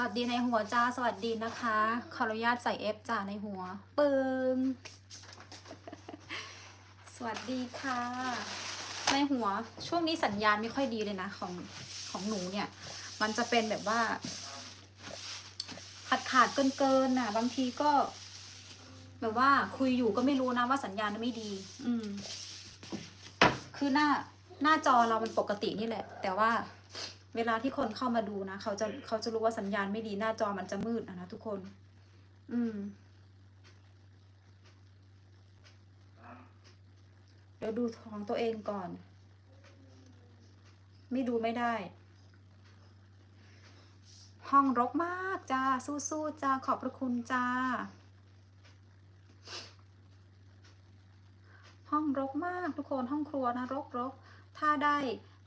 วัสดีในหัวจ้า สวัสดีนะคะ ขออนุญาตใส่เอฟจ้าในหัว ปึงสวัสดีค่ะ ในหัวช่วงนี้สัญญาณไม่ค่อยดีเลยนะ ของของหนูเนี่ย มันจะเป็นแบบว่า ขาดขาดเกินเกินๆน่ะ บางทีก็ แบบว่าคุยอยู่ก็ไม่รู้นะว่าสัญญาณไม่ดี อืม คือหน้าหน้าจอเรามันปกตินี่แหละ แต่ว่า เวลาที่คนเข้ามาดูนะเขาจะเขาจะรู้ว่าสัญญาณไม่ดีหน้าจอมันจะมืดอะนะทุกคน อืม เดี๋ยวดูของตัวเองก่อน ไม่ดูไม่ได้ ห้องรกมากจ้า สู้ๆจ้า ขอบพระคุณจ้า ห้องรกมากทุกคนห้องครัวนะ รกรกถ้าได้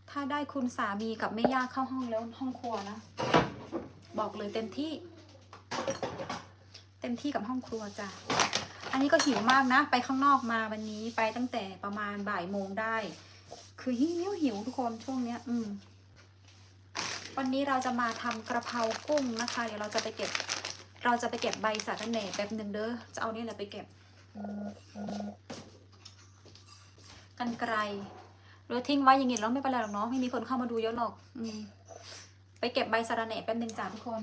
ถ้าได้คุณสามีกับแม่ย่าเข้าห้องแล้วห้องครัวนะ บอกเลยเต็มที่ เต็มที่กับห้องครัวจ้ะอันนี้ก็หิวมากนะ ไปข้างนอกมาวันนี้ไปตั้งแต่ประมาณบ่ายโมงได้ คือหิวหิวทุกคนช่วงเนี้ย อืม วันนี้เราจะมาทำกระเพรากุ้งนะคะ เดี๋ยวเราจะไปเก็บ เราจะไปเก็บใบสาระแหน่แป๊บหนึ่งเด้อจะเอานี่แหละไปเก็บกันไกล เราทิ้งไว้อย่างงี้แล้วไม่เป็นไรหรอกเนาะไม่มีคนเข้ามาดูเยอะหรอก อืมไปเก็บใบสะระแหน่แป๊บหนึ่งจ้าทุกคน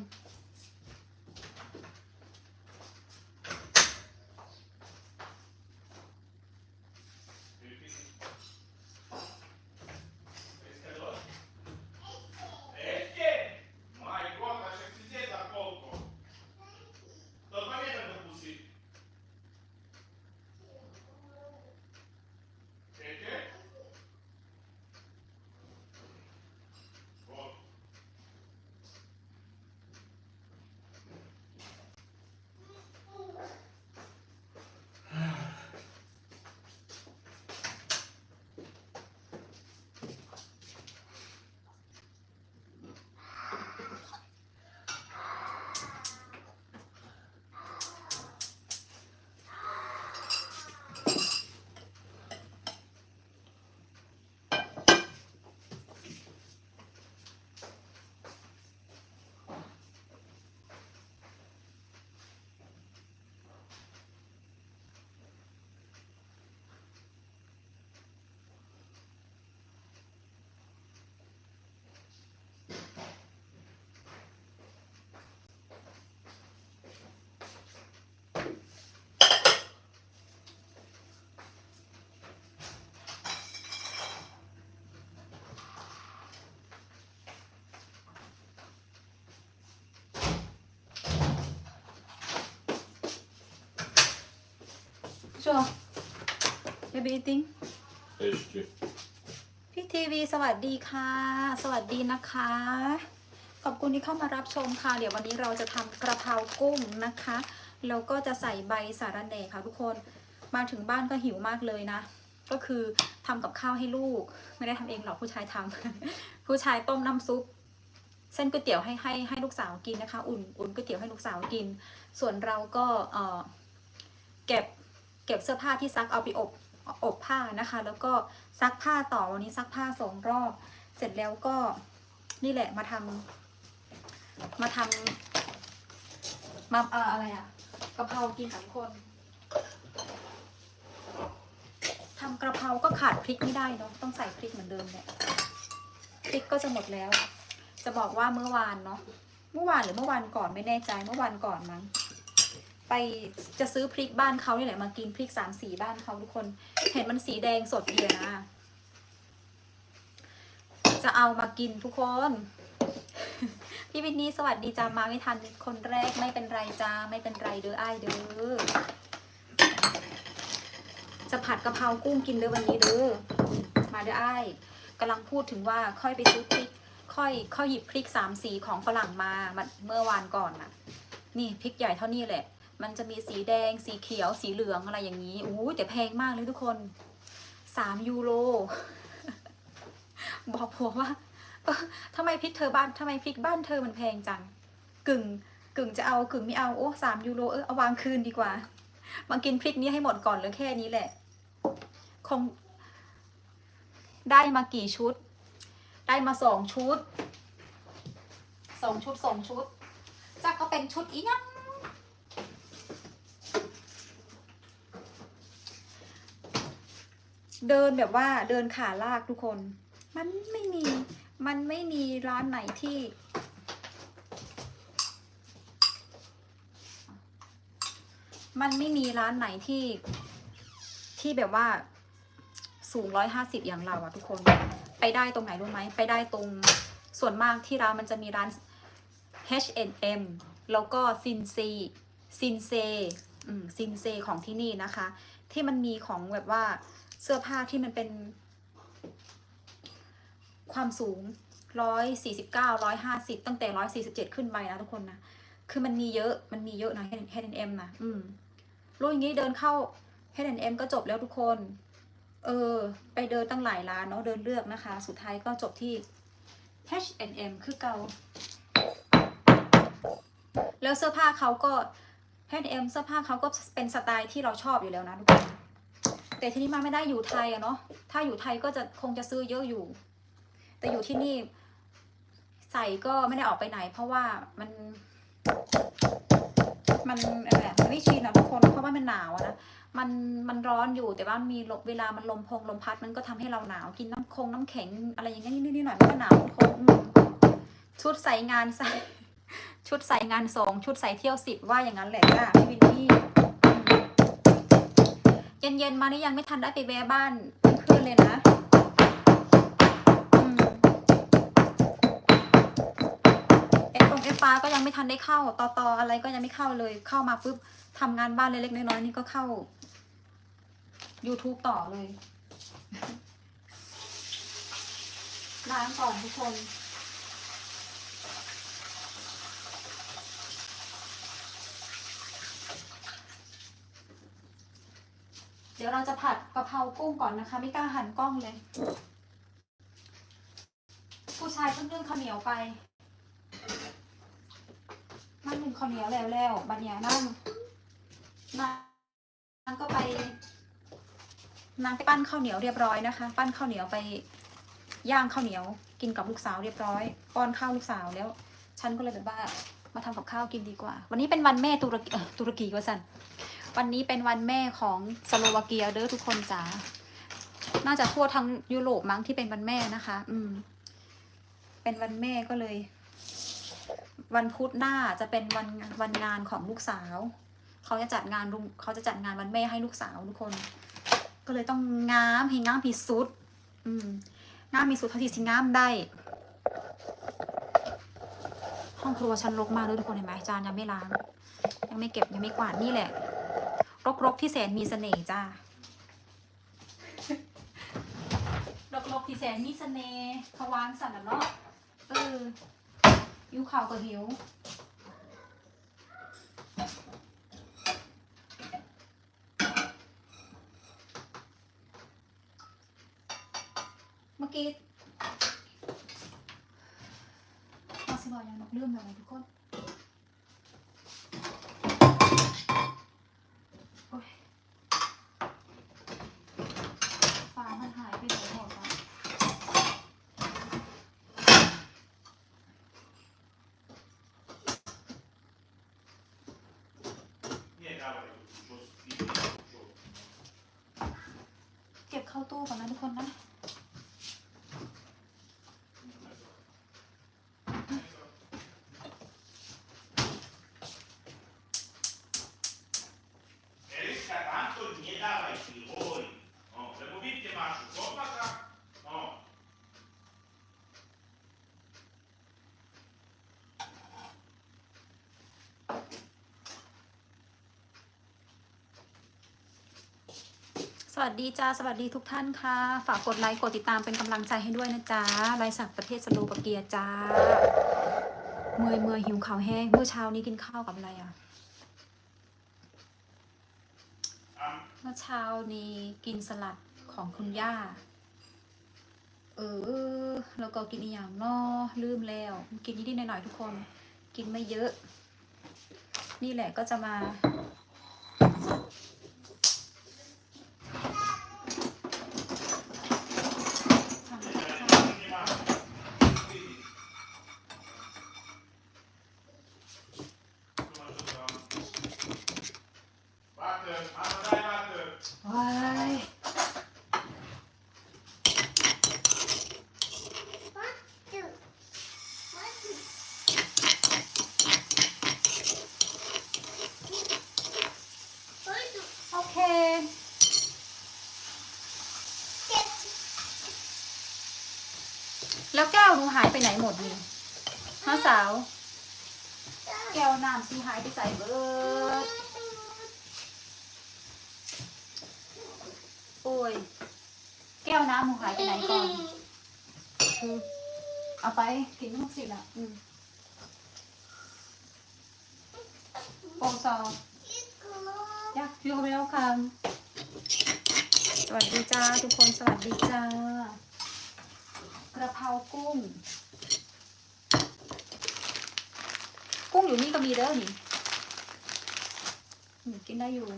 ชัวเบบี้ติ้ง Ești. พี่ทีวีสวัสดีค่ะ สวัสดีนะคะ ขอบคุณที่เข้ามารับชมค่ะ เดี๋ยววันนี้เราจะทำกระเพรากุ้งนะคะแล้วก็จะใส่ใบสาระแหน่ค่ะทุกคนมาถึงบ้านก็หิวมากเลยนะ ก็คือทำกับข้าวให้ลูก ไม่ได้ทำเองหรอกผู้ชายทำ ผู้ชายต้มน้ำซุป เส้นก๋วยเตี๋ยวให้ให้ให้ลูกสาวกินนะคะ อุ่นอุ่นก๋วยเตี๋ยวให้ลูกสาวกิน ส่วนเราก็เอ่อเก็บเก็บเสื้อผ้าที่ซักเอาไปอบอบผ้านะคะ แล้วก็ซักผ้าต่อวันนี้ซักผ้าสองรอบ เสร็จแล้วก็นี่แหละมาทำมาทำมาเอ่ออะไรอะกะเพรากินสามคนทำกระเพราก็ขาดพริกไม่ได้เนาะต้องใส่พริกเหมือนเดิมเนี่ยพริกก็จะหมดแล้ว จะบอกว่าเมื่อวานเนาะเมื่อวานหรือเมื่อวานก่อนไม่แน่ใจเมื่อวานก่อนมั้ง ไปจะซื้อพริกบ้านเขานี่แหละมากินพริกสามสีบ้านเขาทุกคน เห็นมันสีแดงสดดีอะนะ จะเอามากินทุกคน พี่วินนี่สวัสดีจ้ามาไม่ทันคนแรกไม่เป็นไรจ้าไม่เป็นไรเด้อไอ้ายเด้อจะผัดกะเพรากุ้งกินเด้อวันนี้เด้อมาเด้อไอ้ายกำลังพูดถึงว่าค่อยไปซื้อพริก ค่อยค่อยหยิบพริกสามสีของฝรั่งมามาเมื่อวานก่อนน่ะ นี่พริกใหญ่เท่านี้แหละ มันจะมีสีแดง สีเขียว สีเหลืองอะไรอย่างนี้อู้แต่แพงมากเลยทุกคนสามยูโร บอกผัวว่าทำไมพริกเธอบ้านทำไมพริกบ้านเธอมันแพงจัง กึ่ง กึ่งจะเอากึ่งไม่เอา โอ้สามยูโรเออเอาวางคืนดีกว่า มากินพริกนี้ให้หมดก่อนเหรือแค่นี้แหละ คง ได้มากี่ชุด ได้มาสองชุดสองชุดสองชุดจากก็เป็นชุดอีหยัง เดินแบบว่าเดินขาลากทุกคน มันไม่มี มันไม่มีร้านไหนที่ มันไม่มีร้านไหนที่ ที่แบบว่าสูงร้อยห้าสิบอย่างเราอะทุกคน ไปได้ตรงไหนรู้ไหม ไปได้ตรงส่วนมากที่ร้านมันจะมีร้าน H&M แล้วก็ซินซีซินเซอืมซินเซของที่นี่นะคะ ที่มันมีของแบบว่า เสื้อผ้าที่มันเป็น ความสูงร้อยสี่สิบเก้าร้อยห้าสิบตั้งแต่ร้อยสี่สิบเจ็ดขึ้นไปนะทุกคนนะ คือมันมีเยอะมันมีเยอะนะ H&M นะอืมรู้อย่างนี้เดินเข้า H&M ก็จบแล้วทุกคน เออ ไปเดินตั้งหลายร้านเนาะเดินเลือกนะคะ สุดท้ายก็จบที่ H&M คือเกาแล้วเสื้อผ้าเขาก็ H&M เสื้อผ้าเขาก็เป็นสไตล์ที่เราชอบอยู่แล้วนะทุกคน แต่ที่นี่มาไม่ได้อยู่ไทยอะเนาะถ้าอยู่ไทยก็จะคงจะซื้อเยอะอยู่ แต่อยู่ที่นี่ ใส่ก็ไม่ได้ออกไปไหน เพราะว่ามัน มันอะไรมันไม่ชินอะทุกคนเพราะว่ามันหนาวนะมันมันร้อนอยู่แต่ว่ามีลมเวลามันลมพงลมพัดมันก็ทำให้เราหนาวกินน้ำคงน้ำแข็งอะไรอย่างเงี้ยนิดหน่อยมันก็หนาวทุกคนชุดใส่งานใส่ชุดใส่งานสองชุดใส่เที่ยวสิบว่าอย่างนั้นแหละจ้าพี่วินนี่ เย็นๆมานี่ยังไม่ทันได้ไปแวะบ้านเพื่อนเลยนะเอฟงเอฟฟ้าก็ยังไม่ทันได้เข้าต่อตออะไรก็ยังไม่เข้าเลยเข้ามาปุ๊บทำงานบ้านเล็กๆน้อยๆนี่ก็เข้า YouTube ต่อเลยล้างก่อนทุกคน ดี๋ยวเราจะผัดกะเพรากุ้งก่อนนะคะ ไม่กล้าหันกล้องเลย ผู้ชายเพิ่งนึ่งข้าวเหนียวไปนั่งนึ่งข้าวเหนียวแล้วแล้วบัดเนี้ยนั่งนั่งก็ไปนางไปปั้นข้าวเหนียวเรียบร้อยนะคะ ปั้นข้าวเหนียวไปย่างข้าวเหนียว กินกับลูกสาวเรียบร้อยป้อนข้าวลูกสาวแล้ว ฉันก็เลยแบบว่ามาทำกับข้าวกินดีกว่า วันนี้เป็นวันแม่ตุรกีตุรกีว่าสัน วันนี้เป็นวันแม่ของสโลวาเกียเด้อทุกคนจ๋า น่าจะทั่วทั้งยุโรปมั้งที่เป็นวันแม่นะคะ อืม เป็นวันแม่ก็เลย วันพุธหน้าจะเป็นวันวันงานของลูกสาว เขาจะจัดงานลุงเขาจะจัดงานวันแม่ให้ลูกสาวทุกคน ก็เลยต้องงามให้งามพิสุด อืมงามมีสุดเท่าที่สิงามได้ ห้องครัวฉันรกมากเลยทุกคนเห็นไหมจานยังไม่ล้างยังไม่เก็บยังไม่กวาดนี่แหละ รกๆที่แสนมีเสน่ห์จ้ารกๆที่แสนมีเสน่ห์ขวางสั่นน่ะเนาะเออหิวข่าวก็หิวเมื่อกี้มาสิบอกยังนกเรื่องอะไรทุกคน โอ๊ยฟ้ามันหายไปไหนหมดวะ Nie dawaj tu dużo spiwu, เก็บเข้าตู้ก่อนนะทุกคนนะ วัสดีจ้า สวัสดีทุกท่านค่ะ ฝากกดไลค์ กดติดตามเป็นกำลังใจให้ด้วยนะจ๊ะลายสักประเทศสโลวาเกียจ้า เมื่อยเมื่อยหิวข้าวแห้ง เมื่อเช้านี้กินข้าวกับอะไรอะ เมื่อเช้านี้กินสลัดของคุณย่า เออ แล้วก็กินอีกอย่างนอลืมแล้ว กินนิดๆหน่อยๆทุกคน กินไม่เยอะ นี่แหละก็จะมา ทำกับข้าว nie ma. matter. Mama, dai matter. ว้ายโอเค แล้วแก้วหนูหายไปไหนหมดนี่ฮะสาว แก้วน้ำสีหายไปใส่เบิด โอ้ย แก้วน้ำหนูหายไปไหนก่อนคือเอาไปกินลูกสิละอืมโอซอยักยูเวลคัมสวัสดีจ้าทุกคนสวัสดีจ้ากระเพรากุ้ง กุ้งอยู่นี่ก็มีเด้อนี่อืมกินได้อยู่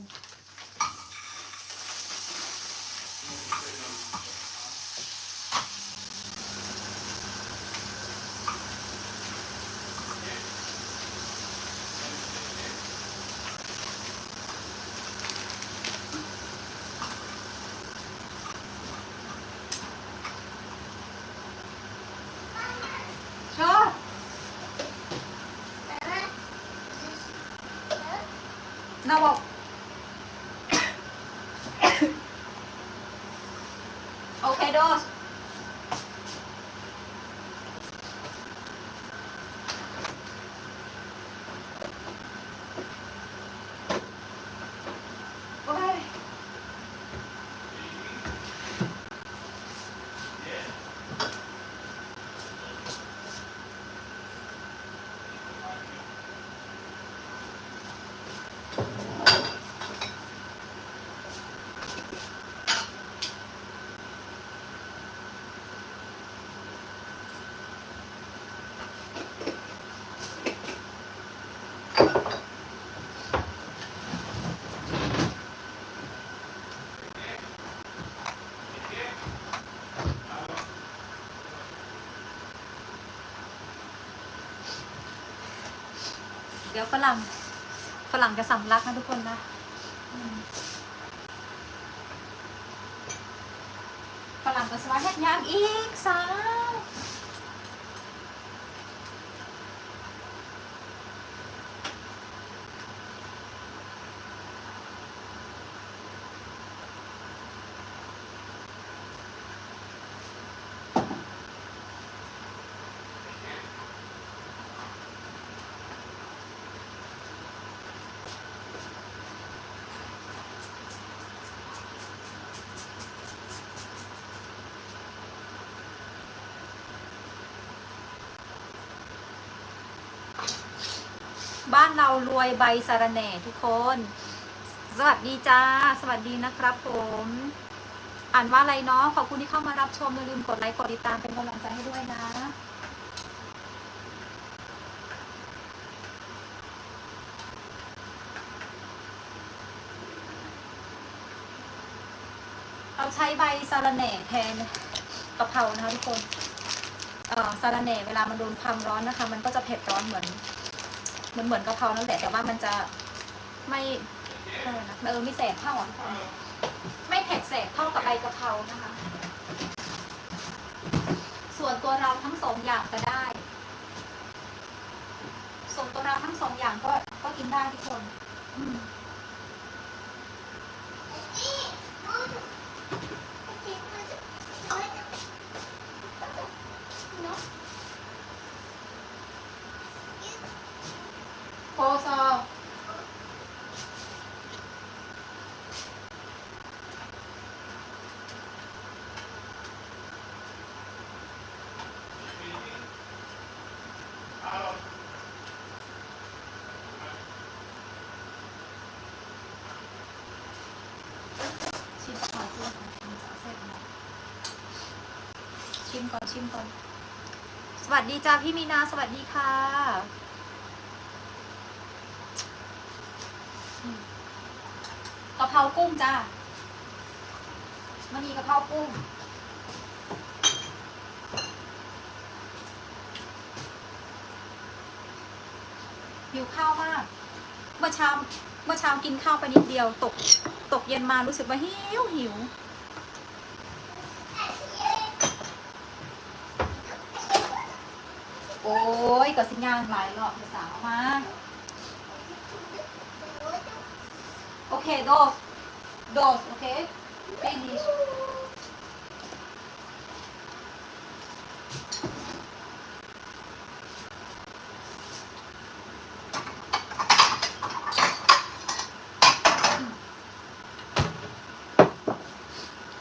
ชอบ นา ดี๋ยวฝรั่งฝรั่งจะสำลักนะทุกคนนะฝรั่งก็สวัสดียางอีกสาม บ้านเรารวยใบสะรแหน่ทุกคน สวัสดีจ้า สวัสดีนะครับผม อ่านว่าอะไรเนาะขอบคุณที่เข้ามารับชมอย่าลืมกดไลค์กดติดตามเป็นกำลังใจให้ด้วยนะเราใช้ใบสะระแหน่แทนกะเพรานะคะทุกคน เอ่อสะระแหน่เวลามันโดนความร้อนนะคะ มันก็จะเผ็ดร้อนเหมือน เหมือนเหมือนกะเพรานั่นแหละแต่ว่ามันจะไม่เออนะเออไม่แสบเท่าอะไม่เผ็ดแสบเท่ากับใบกะเพรานะคะ ส่วนตัวเราทั้งสองอย่างก็ได้ ส่วนตัวเราทั้งสองอย่างก็ก็กินได้ทุกคน อืมโคซอ Allora, ชิมก่อนชิมก่อนชิมสาวเสร็จแล้ว ชิมก่อนชิมก่อน สวัสดีจ้าพี่มีนาสวัสดีค่ะกะเพรากุ้งจ้ามันมีกะเพรากุ้งหิวข้าวมาก เมื่อเช้าเมื่อเช้ากินข้าวไปนิดเดียว ตก ตกเย็นมารู้สึกว่าหิวหิว โอ้ยก็สิงานหลายรอบภาษาวมาโอเคโดสโดสโอเค finish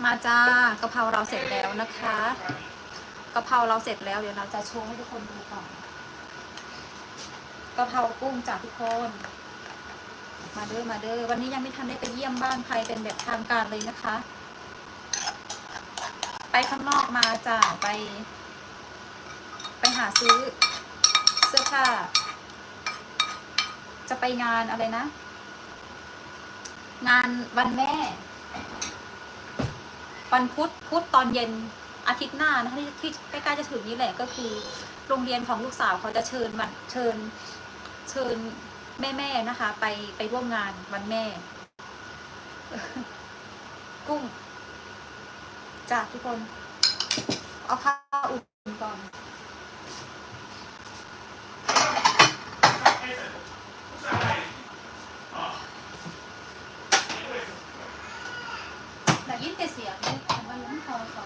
มาจ้ากะเพราเราเสร็จแล้วนะคะ กะเพราเราเสร็จแล้วเดี๋ยวเราจะโชว์ให้ทุกคนดูก่อนกะเพรากุ้งจากทุกคน มาเด้อมาเด้อวันนี้ยังไม่ทันได้ไปเยี่ยมบ้านใครเป็นแบบทางการเลยนะคะ ไปข้างนอกมาจ้าไป ไปหาซื้อเสื้อผ้า จะไปงานอะไรนะ งานวันแม่ วันพุธพุธตอนเย็น อาทิตย์หน้านะคะที่ใกล้ๆจะถึงนี้แหละก็คือ โรงเรียนของลูกสาวเขาจะเชิญวันเชิญเชิญแม่ๆนะคะ ไปไปร่วมงานวันแม่ กุ้งจ้าทุกคนเอาค่ะวอุ่นก่อน แต่ยินแต่เสียงเลยแต่ว่ายังพอเขา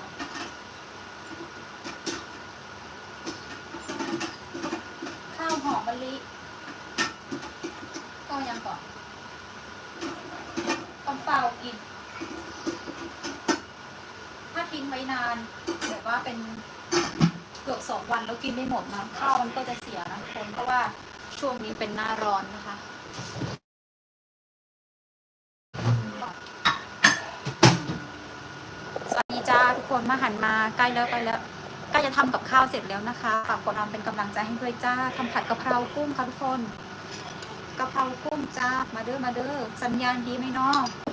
ข้าวหอมมะลิ ก็ยังก่อน ต้องเปล่ากิน ถ้าทิ้งไว้นานแบบว่าเป็นเกือบสองวันแล้วกินไม่หมดนะข้าวมันก็จะเสียนะทุกคนเพราะว่าช่วงนี้เป็นหน้าร้อนนะคะสวัสดีจ้าทุกคนมาหันมาใกล้แล้วใกล้แล้วใกล้จะทำกับข้าวเสร็จแล้วนะคะฝากกดติดตามเป็นกำลังใจให้ด้วยจ้าทำผัดกะเพรากุ้งค่ะทุกคนกะเพรากุ้งจ้ามาเด้อมาเด้อสัญญาณดีไหมเนาะ